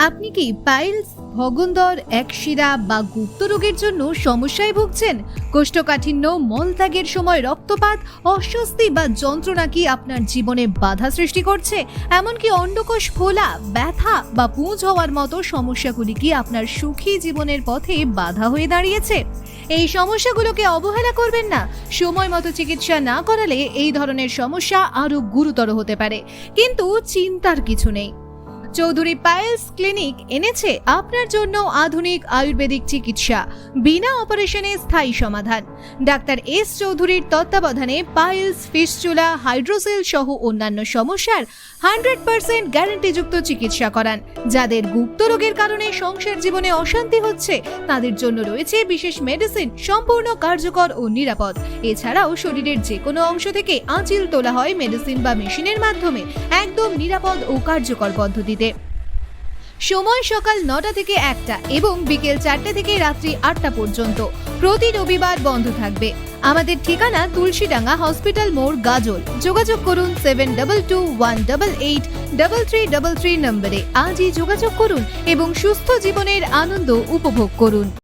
আপনি কি পাইলস, ভগন্দর, একশিরা বা গুপ্ত রোগের জন্য সমস্যায় ভুগছেন? কোষ্ঠকাঠিন্য, মলত্যাগের সময় রক্তপাত, অস্বস্তি বা যন্ত্রণা কি আপনার জীবনে বাধা সৃষ্টি করছে? এমনকি অন্ডকোষ, ফোলা, ব্যথা বা পুঁজ হওয়ার মতো সমস্যাগুলি কি আপনার সুখী জীবনের পথে বাধা হয়ে দাঁড়িয়েছে? এই সমস্যাগুলোকে অবহেলা করবেন না। সময় মতো চিকিৎসা না করালে এই ধরনের সমস্যা আরও গুরুতর হতে পারে। কিন্তু চিন্তার কিছু নেই। চৌধুরী পায়েলস ক্লিনিক এনেছে আপনার জন্য আধুনিক আয়ুর্বেদিক চিকিৎসা, বিনা অপারেশনে স্থায়ী সমাধান। ডাক্তার এস চৌধুরীর তত্ত্বাবধানে পাইলস ফিসচুলা, হাইড্রোসেল সহ অন্যান্য সমস্যার হান্ড্রেড পার্সেন্ট গ্যারান্টিযুক্ত চিকিৎসা করান। যাদের গুপ্ত রোগের কারণে সংসার জীবনে অশান্তি হচ্ছে, তাদের জন্য রয়েছে বিশেষ মেডিসিন সম্পূর্ণ কার্যকর ও নিরাপদ। এছাড়াও শরীরের যে কোনো অংশ থেকে আঁচিল তোলা হয় মেডিসিন বা মেশিনের মাধ্যমে, একদম নিরাপদ ও কার্যকর পদ্ধতিতে। সময় সকাল নটা থেকে একটা এবং বিকেল চারটে থেকে রাত্রি আটটা পর্যন্ত। প্রতি রবিবার বন্ধ থাকবে। আমাদের ঠিকানা তুলসীডাঙ্গা হসপিটাল মোড়, গাজল। যোগাযোগ করুন seven double two one double eight double three double three নম্বরে। আজই যোগাযোগ করুন এবং সুস্থ জীবনের আনন্দ উপভোগ করুন।